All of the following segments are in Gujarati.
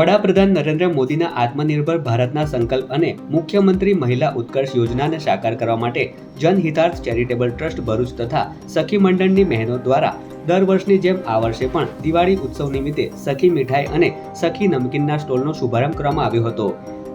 વડાપ્રધાન નરેન્દ્ર મોદીના આત્મનિર્ભર ભારતના સંકલ્પ અને મુખ્યમંત્રી મહિલા ઉત્કર્ષ યોજનાને સાકાર કરવા માટે જનહિતાર્થ ચેરિટેબલ ટ્રસ્ટ ભરૂચ તથા સખી મંડળની બહેનો દ્વારા દર વર્ષની જેમ આ વર્ષે પણ દિવાળી ઉત્સવ નિમિત્તે સખી મીઠાઈ અને સખી નમકીનના સ્ટોલનો શુભારંભ કરવામાં આવ્યો હતો.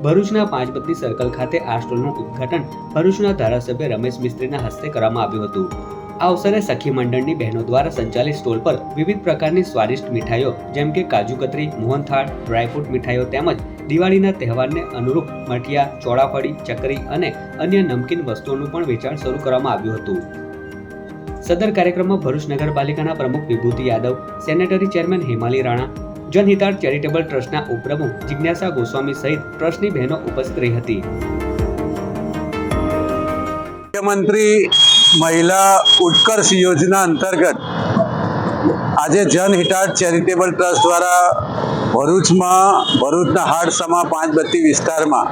ભરૂચના પાંચબત્તી સર્કલ ખાતે આ સ્ટોલનું ઉદ્ઘાટન ભરૂચના ધારાસભ્ય રમેશ મિસ્ત્રીના હસ્તે કરવામાં આવ્યું હતું. આ અવસરે સખી મંડળની બહેનો દ્વારા સંચાલિત સ્ટોલ પર વિવિધ પ્રકારની સ્વાદિષ્ટ મીઠાઈઓ, જેમ કે કાજુ કતરી, મોહનથાળ ડ્રાયફ્રૂટ મીઠાઈઓ તેમજ દિવાળીના તહેવારને અનુરૂપ મઠિયા, ચોળાફળી, ચકરી અને અન્ય નમકીન વસ્તુઓનું પણ વેચાણ શરૂ કરવામાં આવ્યું હતું. સદર કાર્યક્રમમાં ભરૂચ નગરપાલિકાના પ્રમુખ Vibhuti Yadav, sanitary chairman Hemali Rana, Janhitarth charitable ટ્રસ્ટના ઉપપ્રમુખ જિજ્ઞાસા ગોસ્વામી સહિત ટ્રસ્ટની બહેનો ઉપસ્થિત રહી હતી. મુખ્યમંત્રી મહિલા ઉત્કર્ષ યોજના અંતર્ગત આજે જનહિતાર્થ ચેરિટેબલ ટ્રસ્ટ દ્વારા ભરૂચમાં, ભરૂચના હાડસમા પાંચબત્તી વિસ્તારમાં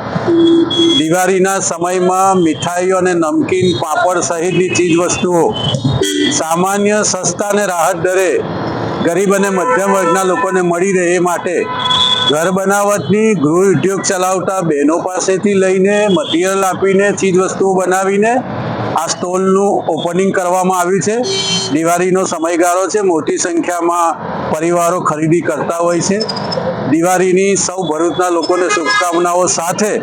દિવાળીના સમયમાં મીઠાઈઓ અને નમકીન પાપડ સહિતની ચીજવસ્તુઓ સામાન્ય, સસ્તા અને રાહત દરે ગરીબ અને મધ્યમ વર્ગના લોકોને મળી રહે એ માટે ઘર બનાવટની ગૃહ ઉદ્યોગ ચલાવતા બહેનો પાસેથી લઈને મટીરિયલ આપીને ચીજ વસ્તુઓ બનાવીને આ સ્ટોલનું ઓપનિંગ કરવામાં આવ્યું છે. દિવાળીનો સમયગાળો છે. મોટી સંખ્યામાં પરિવારો ખરીદી કરતા હોય છે. દિવાળીની સૌ ભરૂચના લોકોને શુભકામનાઓ સાથે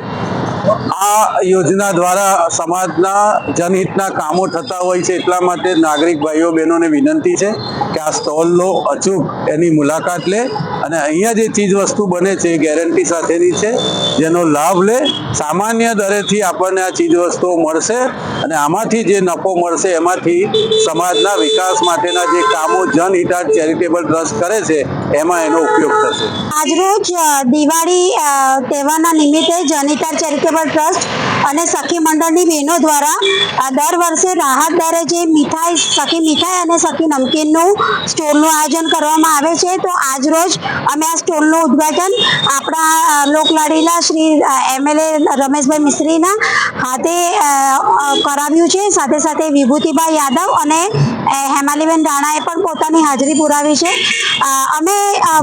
આ યોજના દ્વારા સમાજના જનહિતના કામો થતા હોય છે એટલા માટે નાગરિક ભાઈઓ બહેનોને વિનંતી છે કે આ સ્ટોલનો અચૂક એની મુલાકાત લે અને અહીંયા જે ચીજ વસ્તુ બને છે એ ગેરંટી સાથેની છે, જેનો લાભ લે, સામાન્ય દરેથી આપણને આ ચીજ વસ્તુઓ મળશે અને આમાંથી જે નફો મળશે એમાંથી સમાજના વિકાસ માટેના જે કામો જનહિતાર્થ ચેરિટેબલ ટ્રસ્ટ કરે છે, એમાં એનો ઉપયોગ થશે. આજરોજ દિવાળી તહેવારના નિમિત્તે જનિતાર ચેરિટેબલ ટ્રસ્ટ અને સખી મંડળની બહેનો દ્વારા દર વર્ષે રાહત દરે જે મીઠાઈ, સખી મીઠાઈ અને સખી નમકીનનું સ્ટોલનું આયોજન કરવામાં આવે છે. તો આજરોજ અમે આ સ્ટોલનું ઉદ્ઘાટન આપણા લોકલાડીલા શ્રી એમએલએ રમેશભાઈ મિસ્ત્રીના હાથે કરાવ્યું છે. સાથે સાથે વિભૂતિભાઈ યાદવ અને હેમાલીબેન રાણાએ પણ પોતાની હાજરી પુરાવી છે. અમે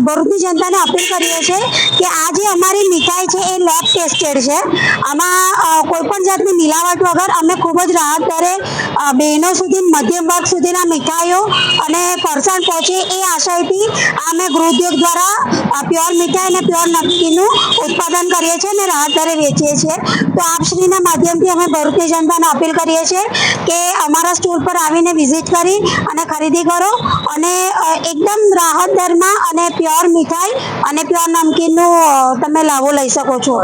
ભરૂચની જનતાને અપીલ કરીએ છીએ કે આ જે અમારી મીઠાઈ છે એ લેબ ટેસ્ટેડ છે. આમાં કોઈ પણ જાતની મિલાવટ વગર અમે ખૂબ જ રાહત દરે બહેનો સુધી, મધ્યમ વર્ગ સુધીના મીઠાઈઓ અને ફરસાણ પહોંચે એ આશયથી અમે ગૃહોદ્યોગ દ્વારા પ્યોર મીઠાઈ અને પ્યોર નમકીનનું ઉત્પાદન કરીએ છીએ અને રાહત દરે વેચીએ છીએ. તો આપશ્રીના માધ્યમથી અમે ભરૂચની જનતાને અપીલ કરીએ છીએ કે અમારા સ્ટોર પર આવીને વિઝિટ કરી અને ખરીદી કરો અને એકદમ રાહત દરમાં અને પ્યોર મીઠાઈ અને પ્યોર નમકીનનું તમે લાવો લઈ શકો છો.